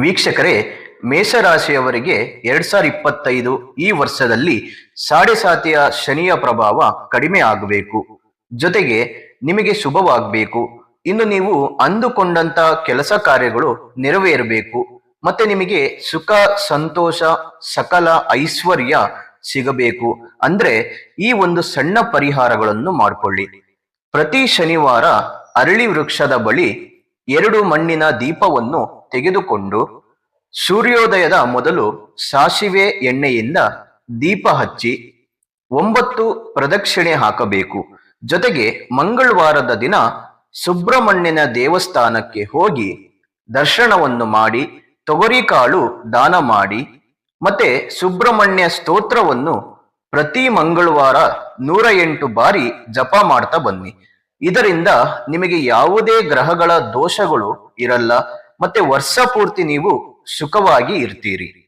ವೀಕ್ಷಕರೇ, ಮೇಷರಾಶಿಯವರಿಗೆ ಎರಡ್ ಸಾವಿರದ ಇಪ್ಪತ್ತೈದು ಈ ವರ್ಷದಲ್ಲಿ ಸಾಡೆ ಸಾತಿಯ ಶನಿಯ ಪ್ರಭಾವ ಕಡಿಮೆ ಆಗಬೇಕು. ಜೊತೆಗೆ ನಿಮಗೆ ಶುಭವಾಗಬೇಕು. ಇನ್ನು ನೀವು ಅಂದುಕೊಂಡಂತ ಕೆಲಸ ಕಾರ್ಯಗಳು ನೆರವೇರಬೇಕು. ಮತ್ತೆ ನಿಮಗೆ ಸುಖ, ಸಂತೋಷ, ಸಕಲ ಐಶ್ವರ್ಯ ಸಿಗಬೇಕು. ಅಂದ್ರೆ ಈ ಒಂದು ಸಣ್ಣ ಪರಿಹಾರಗಳನ್ನು ಮಾಡಿಕೊಳ್ಳಿ. ಪ್ರತಿ ಶನಿವಾರ ಅರಳಿ ವೃಕ್ಷದ ಬಳಿ ಎರಡು ಮಣ್ಣಿನ ದೀಪವನ್ನು ತೆಗೆದುಕೊಂಡು ಸೂರ್ಯೋದಯದ ಮೊದಲು ಸಾಸಿವೆ ಎಣ್ಣೆಯಿಂದ ದೀಪ ಹಚ್ಚಿ ಒಂಬತ್ತು ಪ್ರದಕ್ಷಿಣೆ ಹಾಕಬೇಕು. ಜೊತೆಗೆ ಮಂಗಳವಾರದ ದಿನ ಸುಬ್ರಹ್ಮಣ್ಯನ ದೇವಸ್ಥಾನಕ್ಕೆ ಹೋಗಿ ದರ್ಶನವನ್ನು ಮಾಡಿ, ತೊಗರಿಕಾಳು ದಾನ ಮಾಡಿ ಮತ್ತೆ ಸುಬ್ರಹ್ಮಣ್ಯ ಸ್ತೋತ್ರವನ್ನು ಪ್ರತಿ ಮಂಗಳವಾರ ನೂರ ಎಂಟು ಬಾರಿ ಜಪ ಮಾಡ್ತಾ ಬನ್ನಿ. ಇದರಿಂದ ನಿಮಗೆ ಯಾವುದೇ ಗ್ರಹಗಳ ದೋಷಗಳು ಇರಲ್ಲ. ಮತ್ತೆ ವರ್ಷ ಪೂರ್ತಿ ನೀವು ಸುಖವಾಗಿ ಇರ್ತೀರಿ.